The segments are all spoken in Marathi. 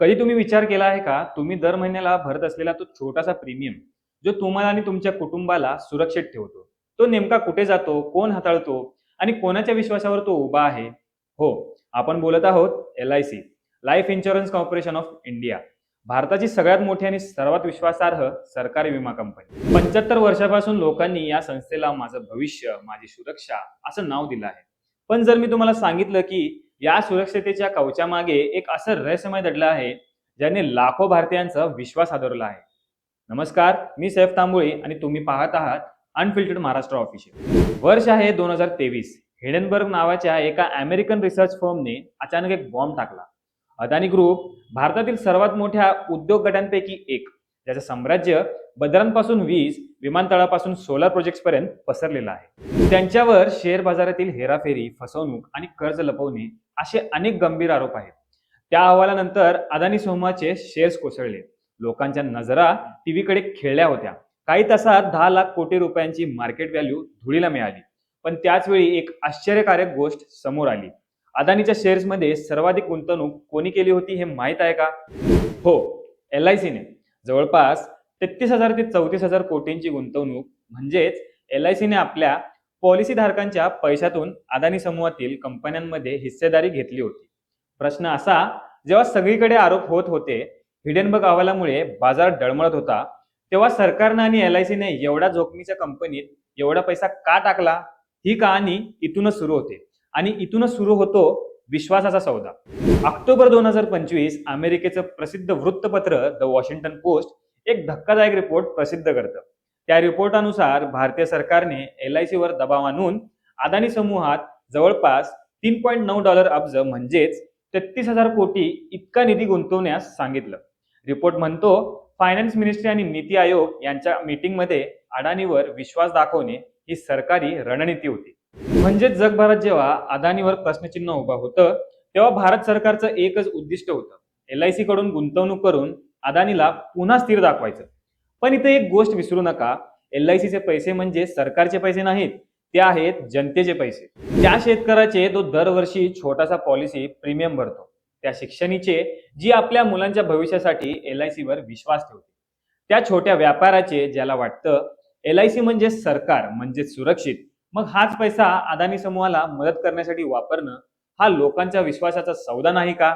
कधी तुम्ही विचार केला आहे का? तुम्ही दर महिन्याला भरत असलेला तो छोटासा प्रीमियम जो तुम्हाला आणि तुमच्या कुटुंबाला सुरक्षित ठेवतो. तो नेमका कुठे जातो? कोण हाताळतो? आणि कोणाच्या विश्वासावर तो उभा आहे? हो आपण बोलत आहोत L I C life insurance corporation of India भारताची सगळ्यात मोठी आणि सर्वात विश्वासार्ह सरकारी विमा कंपनी. पंच्याहत्तर वर्षापासून लोकांनी या संस्थेला माझं भविष्य माझी सुरक्षा असं नाव दिलं आहे. पण जर मी तुम्हाला सांगितलं की या सुरक्षतेच्या कवचामागे एक असं रहस्यमय दडलं आहे ज्याने लाखो भारतीयांचा विश्वास आदरला आहे. नमस्कार मी सैफ तांबोळी आणि तुम्ही पाहत आहात अनफिल्टर्ड महाराष्ट्र ऑफिशियल वर्ष आहे दोन हजार तेवीस. हिडनबर्ग नावाच्या एका अमेरिकन रिसर्च फर्मने अचानक एक बॉम्ब टाकला. अदानी ग्रुप भारतातील सर्वात मोठ्या उद्योग गटांपैकी एक. ज्याचं साम्राज्य बदरांपासून वीज विमानतळापासून सोलार प्रोजेक्ट पर्यंत पसरलेलं आहे. त्यांच्यावर शेअर बाजारातील हेराफेरी फसवणूक आणि कर्ज लपवणे असे अनेक गंभीर आरोप आहेत. त्या अहवालानंतर अदानी समूहाचे शेअर्स कोसळले. लोकांच्या नजरा टीव्हीकडे खेळल्या होत्या. काही तासात दहा लाख कोटी रुपयांची मार्केट व्हॅल्यू धुळीला मिळाली. पण त्याच वेळी एक आश्चर्यकारक गोष्ट समोर आली. अदानीच्या शेअर्समध्ये सर्वाधिक गुंतवणूक कोणी केली होती हे माहीत आहे का? हो एल आय सीने जवळपास तेहतीस हजार ते चौतीस हजार कोटींची गुंतवणूक म्हणजेच एल आय सीने आपल्या पॉलिसीधारकांच्या पैशातून अदानी समूहातील कंपन्यांमध्ये हिस्सेदारी घेतली होती. प्रश्न असा जेव्हा सगळीकडे आरोप होत होते हिडनबर्ग अहवालामुळे बाजार डळमळत होता तेव्हा सरकारनं आणि एल आय सीने एवढ्या जोखमीच्या कंपनीत एवढा पैसा का टाकला? ही कहाणी इथूनच सुरू होते. आणि इथूनच सुरू होतो विश्वासाचा सौदा. ऑक्टोबर दोन हजार पंचवीस अमेरिकेचं प्रसिद्ध वृत्तपत्र द वॉशिंग्टन पोस्ट एक धक्कादायक रिपोर्ट प्रसिद्ध करतं. त्या रिपोर्टानुसार भारतीय सरकारने एल आय सीवर दबाव आणून अदानी समूहात जवळपास तीन पॉईंट नऊ डॉलर अब्ज म्हणजेच तेहतीस हजार कोटी इतका निधी गुंतवण्यास सांगितलं. रिपोर्ट म्हणतो फायनान्स मिनिस्ट्री आणि नीती आयोग यांच्या मीटिंगमध्ये अडाणीवर विश्वास दाखवणे ही सरकारी रणनीती होती. म्हणजे जगभरात जेव्हा अदानीवर प्रश्नचिन्ह उभा होतं तेव्हा भारत सरकारचं एकच उद्दिष्ट होतं. एल आय सी कडून गुंतवणूक करून अदानीला पुन्हा स्थिर दाखवायचं. पण इथे एक गोष्ट विसरू नका. एल आय सीचे पैसे म्हणजे सरकारचे पैसे नाहीत ते आहेत जनतेचे पैसे. त्या शेतकऱ्याचे तो दरवर्षी छोटासा पॉलिसी प्रीमियम भरतो. त्या शिक्षणीचे जी आपल्या मुलांच्या भविष्यासाठी एल आय सीवर विश्वास ठेवते. त्या छोट्या व्यापाराचे ज्याला वाटतं एल आय सी म्हणजे सरकार म्हणजे सुरक्षित. मग हाच पैसा अदानी समूहाला मदत करण्यासाठी वापरणं हा लोकांच्या विश्वासाचा सौदा नाही का?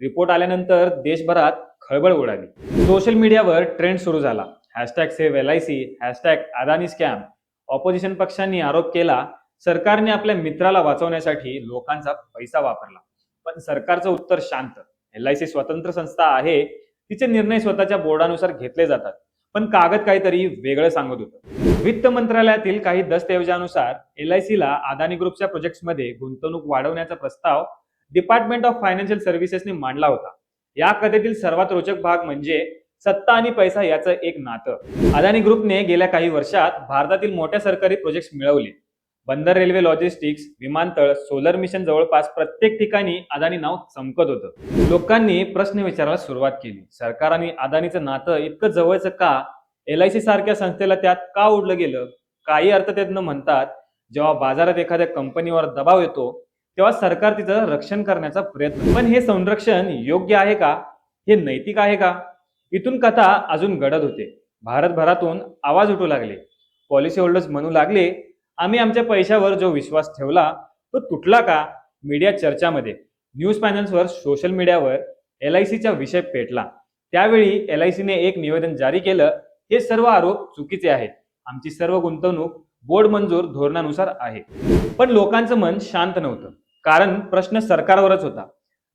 रिपोर्ट आल्यानंतर देशभरात खळबळ उडाली. सोशल मीडियावर ट्रेंड सुरू झाला. Hashtag save L I C hashtag Adani scam opposition पक्षांनी आरोप केला सरकारने आपल्या मित्राला वाचवण्यासाठी लोकांचा पैसा वापरला. पण सरकारचं उत्तर शांत. एल आय सी स्वतंत्र संस्था आहे तिचे निर्णय स्वतःच्या बोर्डानुसार घेतले जातात. पण कागद काहीतरी वेगळं सांगत होतं. वित्त मंत्रालयातील काही दस्तऐवजानुसार एल आय सीला अदानी ग्रुपच्या प्रोजेक्ट्समध्ये गुंतवणूक वाढवण्याचा प्रस्ताव डिपार्टमेंट ऑफ फायनान्शियल सर्व्हिसेसने मांडला होता. या कथेतील सर्वात रोचक भाग म्हणजे सत्ता आणि पैसा याचं एक नातं. अदानी ग्रुपने गेल्या काही वर्षात भारतातील मोठ्या सरकारी प्रोजेक्ट्स मिळवले. बंदर रेल्वे लॉजिस्टिक्स विमानतळ सोलर मिशन जवळपास प्रत्येक ठिकाणी अदानी नाव चमकत होतं. लोकांनी प्रश्न विचारायला सुरुवात केली. सरकार आणि अदानीचं नातं इतकं जवळचं का? एल आय सी सारख्या संस्थेला त्यात का उडलं गेलं? काही अर्थतज्ञ म्हणतात जेव्हा बाजारात एखाद्या कंपनीवर दबाव येतो तेव्हा सरकार तिचं रक्षण करण्याचा प्रयत्न. पण हे संरक्षण योग्य आहे का? हे नैतिक आहे का? इथून कथा अजून घडत होते. भारतभरातून आवाज उठू लागले. पॉलिसी होल्डर्स म्हणू लागले आम्ही आमच्या पैशावर जो विश्वास ठेवला तो तुटला का? मीडिया चर्चामध्ये. न्यूज फायनान्सवर सोशल मीडियावर एल आय सीचा विषय पेटला. त्यावेळी एल आय सीने एक निवेदन जारी केलं. हे सर्व आरोप चुकीचे आहेत. आमची सर्व गुंतवणूक बोर्ड मंजूर धोरणानुसार आहे. पण लोकांचं मन शांत नव्हतं. कारण प्रश्न सरकारवरच होता.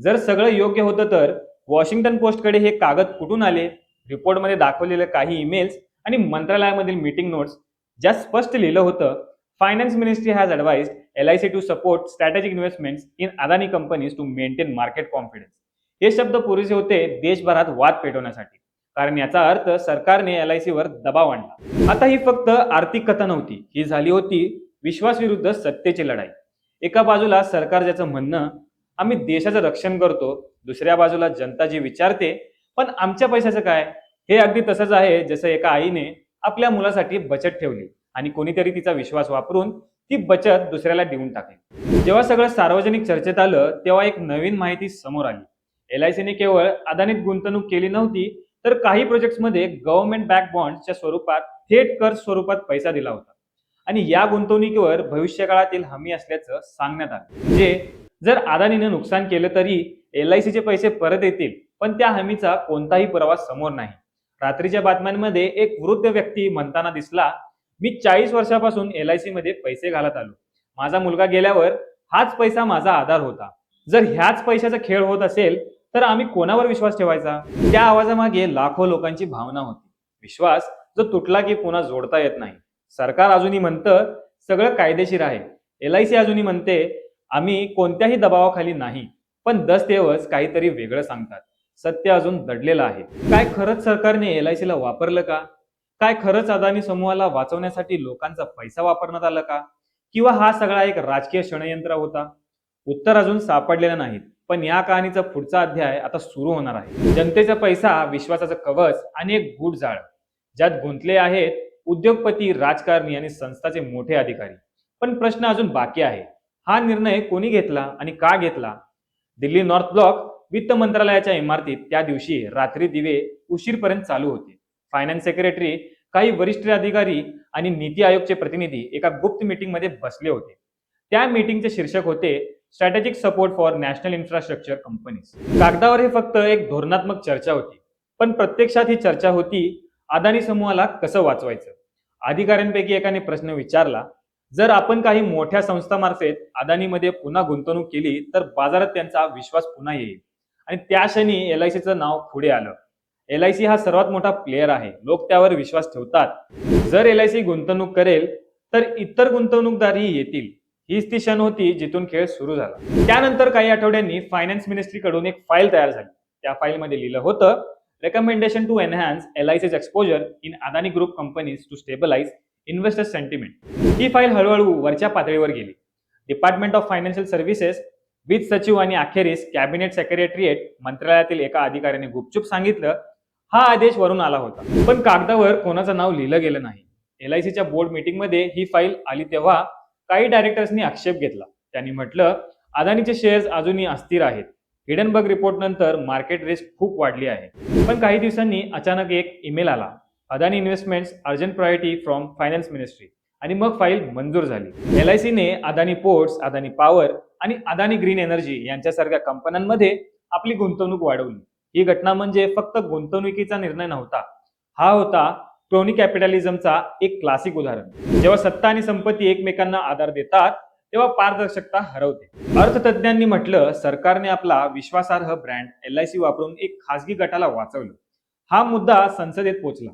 जर सगळं योग्य होतं तर वॉशिंग्टन पोस्टकडे हे कागद कुठून आले? रिपोर्टमध्ये दाखवलेले काही ईमेल्स आणि मंत्रालयामधील मीटिंग नोट्स. ज्यात स्पष्ट लिहिलं होतं finance ministry has advised LIC to support to support strategic Adani in Adani companies to maintain market हे शब्द पुरेसे होते देशभरात वाद पेटवण्यासाठी. कारण याचा अर्थ सरकारने एल आय सीवर दबाव आणला. आता ही फक्त आर्थिक कथा नव्हती. ही झाली होती विश्वास विरुद्ध सत्तेची लढाई. एका बाजूला सरकार ज्याचं म्हणणं आम्ही देशाचं रक्षण करतो. दुसऱ्या बाजूला जनता जी विचारते पण आमच्या पैशाचं काय? हे अगदी तसंच आहे जसं एका आईने आपल्या मुलासाठी बचत ठेवली. आणि कोणीतरी तिचा विश्वास वापरून ती बचत दुसऱ्याला देऊन टाकली. जेव्हा सगळं सार्वजनिक चर्चेत आलं तेव्हा एक नवीन माहिती समोर आली. एल आय सीने केवळ अदानीत गुंतवणूक केली नव्हती तर काही प्रोजेक्ट्समध्ये गव्हर्नमेंट बॅक बॉन्ड्सच्या स्वरूपात थेट कर स्वरूपात पैसा दिला होता. आणि या गुंतवणुकीवर भविष्यकाळातील हमी असल्याचं सांगण्यात आलं. जे जर अदानीनं नुकसान केलं तरी एल आय सीचे पैसे परत येतील पण त्या हमीचा कोणताही पुरावा समोर नाही. रात्रीच्या बातम्यांमध्ये एक वृद्ध व्यक्ती म्हणताना दिसला मी चाळीस वर्षापासून एल आयमध्ये पैसे घालत आलो. माझा मुलगा गेल्यावर हाच पैसा माझा आधार होता. जर ह्याच पैशाचा खेळ होत असेल तर आम्ही कोणावर विश्वास ठेवायचा? त्या आवाजामागे लाखो लोकांची भावना होती. विश्वास जो तुटला की पुन्हा जोडता येत नाही. सरकार अजूनही म्हणतं सगळं कायदेशीर आहे. एल आय सी अजूनही म्हणते आम्ही कोणत्याही दबावाखाली नाही पण दस्तऐवज काहीतरी वेगळं सांगतात. सत्य अजून दडलेलं आहे. काय खरंच सरकारने एल आय सीला वापरलं का? काय खरंच अदानी समूहाला वाचवण्यासाठी लोकांचा पैसा वापरण्यात आला का? किंवा हा सगळा एक राजकीय षडयंत्र होता? उत्तर अजून सापडलेलं नाहीत. पण या कहाणीचा पुढचा अध्याय आता सुरू होणार आहे. जनतेचा पैसा विश्वासाचं कवच आणि एक गुढ जाळ ज्यात गुंतले आहेत उद्योगपती राजकारणी आणि संस्थाचे मोठे अधिकारी. पण प्रश्न अजून बाकी आहे. हा निर्णय कोणी घेतला आणि का घेतला? दिल्ली नॉर्थ ब्लॉक वित्त मंत्रालयाच्या इमारतीत त्या दिवशी रात्री दिवे उशीरपर्यंत चालू होते. फायनान्स सेक्रेटरी काही वरिष्ठ अधिकारी आणि नीती आयोगचे प्रतिनिधी एका गुप्त मीटिंगमध्ये बसले होते. त्या मीटिंगचे शीर्षक होते strategic support for national infrastructure companies कागदावर हे फक्त एक धोरणात्मक चर्चा होती पण प्रत्यक्षात ही चर्चा होती अदानी समूहाला कसं वाचवायचं? अधिकाऱ्यांपैकी एकाने प्रश्न विचारला जर आपण काही मोठ्या संस्थामार्फत अदानीमध्ये पुन्हा गुंतवणूक केली तर बाजारात त्यांचा विश्वास पुन्हा येईल. आणि त्या क्षणी एल आय सीचं नाव पुढे आलं. एल आय सी हा सर्वात मोठा प्लेअर आहे. लोक त्यावर विश्वास ठेवतात. जर एल आय सी गुंतवणूक करेल तर इतर गुंतवणूकदारही येतील. हीच ती क्षण होती जिथून खेळ सुरू झाला. त्यानंतर काही आठवड्यांनी फायनान्स मिनिस्ट्रीकडून एक फाईल तयार झाली. त्या फाईलमध्ये लिहिलं होतं recommendation to enhance L I C's exposure in Adani group companies to stabilise investor sentiment he file हळूहळू वरच्या पातळीवर गेली. डिपार्टमेंट ऑफ फायनान्शियल सर्व्हिसेस वित्त सचिव आणि अखेरीस कॅबिनेट सेक्रेटरिएट मंत्रालयातील एका अधिकाऱ्याने गुपचूप सांगितलं हा आदेश वरून आला होता. पण कागदावर कोणाचं नाव लिहिलं गेलं नाही. एल आय सीच्या बोर्ड मीटिंगमध्ये ही फाईल आली तेव्हा काही डायरेक्टर्सनी आक्षेप घेतला. त्यांनी म्हटलं अदानीचे शेअर्स अजूनही अस्थिर आहेत. हिडनबर्ग रिपोर्ट नंतर मार्केट रिस्क खूप वाढली आहे. पण काही दिवसांनी अचानक एक ईमेल आला. Adani investments urgent priority from finance ministry. आणि मग फाईल मंजूर झाली. एल आय सीने अदानी पोर्ट्स अदानी पॉवर आणि अदानी ग्रीन एनर्जी यांच्यासारख्या कंपन्यांमध्ये आपली गुंतवणूक वाढवली. ही घटना म्हणजे फक्त गुंतवणुकीचा निर्णय नव्हता. हा होता क्रोनी कॅपिटलिझमचा एक क्लासिक उदाहरण. जेव्हा सत्ता आणि संपत्ती एकमेकांना आधार देतात तेव्हा पारदर्शकता हरवते. अर्थतज्ञांनी म्हटलं सरकारने आपला विश्वासार्ह ब्रँड एल आय सी वापरून एक खासगी गटाला वाचवलं. हा मुद्दा संसदेत पोहोचला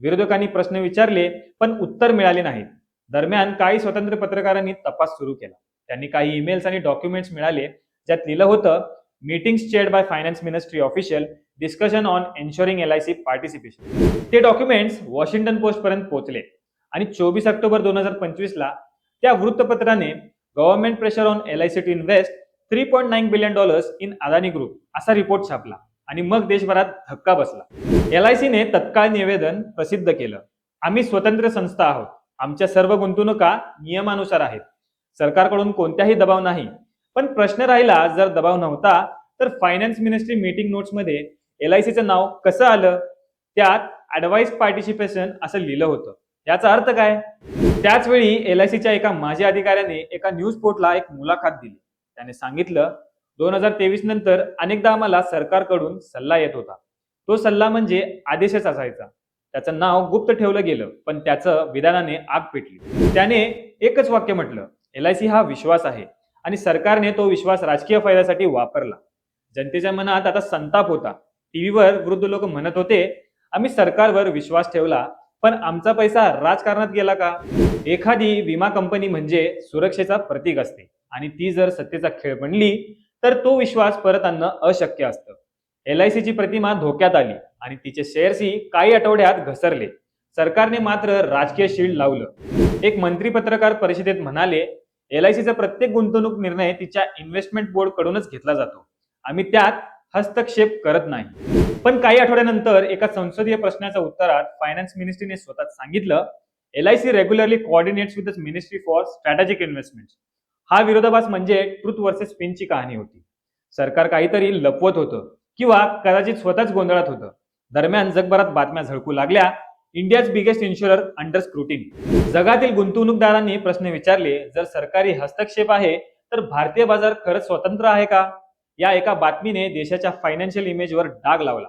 विरोधकांनी प्रश्न विचारले पण उत्तर मिळाले नाहीत. दरम्यान काही स्वतंत्र पत्रकारांनी तपास सुरू केला. त्यांनी काही ईमेल्स आणि डॉक्युमेंट्स मिळाले ज्यात लिहिलं होतं meetings chaired by finance ministry official discussion on ensuring L I C participation ते डॉक्युमेंट्स वॉशिंग्टन पोस्ट पर्यंत पोहोचले. आणि चोवीस ऑक्टोबर दोन हजार पंचवीस ला त्या वृत्तपत्राने government pressure on L I C to invest three point nine billion dollars in Adani group असा रिपोर्ट छापला. आणि मग देशभरात धक्का बसला. एल आय सीने तत्काळ निवेदन प्रसिद्ध केलं. आम्ही स्वतंत्र संस्था आहोत. आमच्या सर्व गुंतवणुका नियमानुसार आहेत. सरकारकडून कोणत्याही दबाव नाही. पण प्रश्न राहिला जर दबाव नव्हता तर फायनान्स मिनिस्ट्री मीटिंग नोट्समध्ये एल आय सीचं नाव कसं आलं? त्यात ऍडवाइस पार्टिसिपेशन असं लिहिलं होतं. याचा अर्थ काय? त्याच वेळी एल आय सीच्या एका माजी अधिकाऱ्याने एका न्यूज पोर्टला एक मुलाखत दिली. त्याने सांगितलं दोन हजार तेवीस नंतर अनेकदा आम्हाला सरकारकडून सल्ला येत होता. तो सल्ला म्हणजे आदेशच असायचा. त्याचं नाव गुप्त ठेवलं गेलं पण त्याचं विधानाने आग पेटली. त्याने एकच वाक्य म्हटलं एल आय सी हा विश्वास आहे. आणि सरकारने तो विश्वास राजकीय फायद्यासाठी वापरला. जनतेच्या मनात आता संताप होता. टीव्हीवर वृद्ध लोक म्हणत होते आम्ही सरकारवर विश्वास ठेवला पण आमचा पैसा राजकारणात गेला का? एखादी विमा कंपनी म्हणजे सुरक्षेचा प्रतीक असते आणि ती जर सत्तेचा खेळ बनली तर तो विश्वास परत आणणं अशक्य असतं. एल आय सीची प्रतिमा धोक्यात आली आणि तिचे शेअर्सही काही आठवड्यात घसरले. सरकारने मात्र राजकीय शील्ड लावलं. एक मंत्री पत्रकार परिषदेत म्हणाले एल आय सीचा प्रत्येक गुंतवणूक निर्णय तिच्या इन्व्हेस्टमेंट बोर्ड कडूनच घेतला जातो. आम्ही त्यात हस्तक्षेप करत नाही. पण काही आठवड्यानंतर एका संसदीय प्रश्नाच्या उत्तरात फायनान्स मिनिस्ट्रीने स्वतः सांगितलं L I C regularly coordinates with ministry for strategic investment हा विरोधाभास म्हणजे ट्रुथ वर्सेस स्पिनची कहाणी होती. सरकार काहीतरी लपवत होतं किंवा कदाचित स्वतःच गोंधळात होतं. दरम्यान जगभरात बातम्या झळकू लागल्या. India's biggest insurer under scrutiny जगातील गुंतवणूकदारांनी प्रश्न विचारले जर सरकारी हस्तक्षेप आहे तर भारतीय बाजार खरंच स्वतंत्र आहे का? या एका बातमीने देशाच्या फायनान्शियल इमेजवर डाग लावला.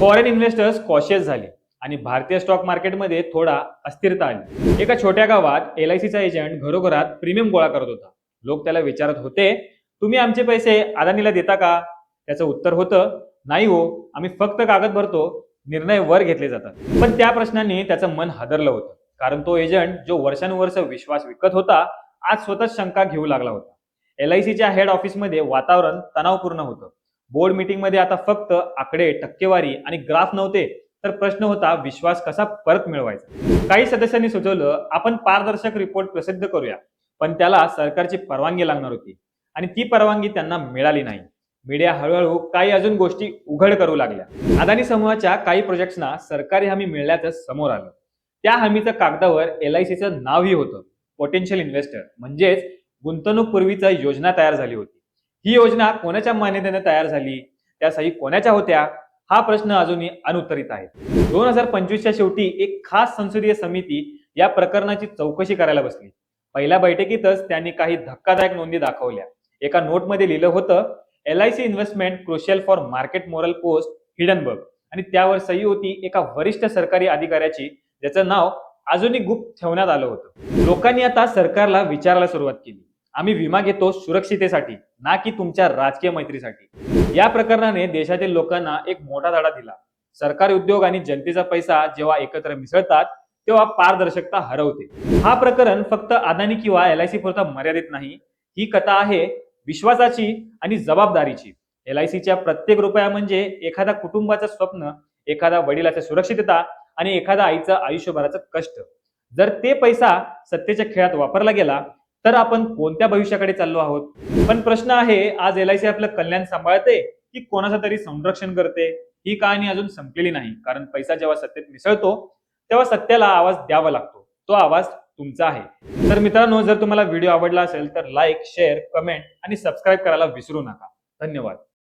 फॉरेन इन्व्हेस्टर्स कॉशियस झाले आणि भारतीय स्टॉक मार्केटमध्ये थोडा अस्थिरता आली. एका छोट्या गावात एल आय सीचा एजंट घरोघरात प्रीमियम गोळा करत होता. लोक त्याला विचारत होते तुम्ही आमचे पैसे अदानीला देता का? त्याचं उत्तर होतं नाही हो आम्ही फक्त कागद भरतो निर्णय वर घेतले जातात. पण त्या प्रश्नांनी त्याचं मन हादरलं होतं. कारण तो एजंट जो वर्षानुवर्ष विश्वास विकत होता आज स्वतःच शंका घेऊ लागला होता. एल आय सीच्या हेड ऑफिसमध्ये वातावरण तणावपूर्ण होतं. बोर्ड मीटिंगमध्ये आता फक्त आकडे टक्केवारी आणि ग्राफ नव्हते तर प्रश्न होता विश्वास कसा परत मिळवायचा? काही सदस्यांनी सुचवलं आपण पारदर्शक रिपोर्ट प्रसिद्ध करूया पण त्याला सरकारची परवानगी लागणार होती आणि ती परवानगी त्यांना मिळाली नाही. मीडिया हळूहळू काही अजून गोष्टी उघड करू लागल्या. अदानी समूहाच्या काही प्रोजेक्ट्सना सरकारी हमी मिळाल्याचं समोर आलं. त्या हमीचं कागदावर एल आय सीचं नावही होतं. पोटेन्शियल इन्व्हेस्टर म्हणजेच गुंतवणूक पूर्वीचा योजना तयार झाली होती. ही योजना कोणाच्या मान्यतेने तयार झाली? त्या सही कोणाच्या होत्या? हा प्रश्न अजूनही अनुत्तरित आहे. दोन हजार पंचवीसच्या शेवटी एक खास संसदीय समिती या प्रकरणाची चौकशी करायला बसली. पहिल्या बैठकीतच त्यांनी काही धक्कादायक नोंदी दाखवल्या. एका नोटमध्ये लिहिलं होतं L I C investment crucial for market morale post Hindenburg. आणि त्यावर सही होती एका वरिष्ठ सरकारी अधिकाऱ्याची ज्याचं नाव अजूनही गुप्त ठेवण्यात आलं होतं. लोकांनी आता सरकारला विचारायला सुरुवात केली. आम्ही विमा घेतो सुरक्षितेसाठी ना की तुमच्या राजकीय मैत्रीसाठी. या प्रकरणाने देशातील लोकांना एक मोठा धडा दिला. सरकारी उद्योग आणि जनतेचा पैसा जेव्हा एकत्र मिसळतात तेव्हा पारदर्शकता हरवते. हा प्रकरण फक्त अदानी किंवा एल आय सी पुरता मर्यादित नाही ही कथा आहे विश्वासाची आणि जबाबदारीची. एल आय सीच्या प्रत्येक रुपया म्हणजे एखाद्या कुटुंबाचं स्वप्न एखाद्या वडिलाच्या सुरक्षितता आणि एखाद्या आईचं आयुष्यभराचं कष्ट. जर ते पैसा सत्तेच्या खेळात वापरला गेला तर आपण कोणत्या भविष्याकडे चाललो आहोत? पण प्रश्न आहे आज एल आय सी आपलं कल्याण सांभाळते की कोणाचं तरी संरक्षण करते? ही कहाणी अजून संपलेली नाही कारण पैसा जेव्हा सत्तेत मिसळतो तेव्हा सत्याला आवाज द्यावा लागतो. तो आवाज तुमचा आहे. तर मित्रांनो जर तुम्हाला व्हिडिओ आवडला असेल तर लाईक शेअर कमेंट आणि सबस्क्राईब करायला विसरू नका. धन्यवाद.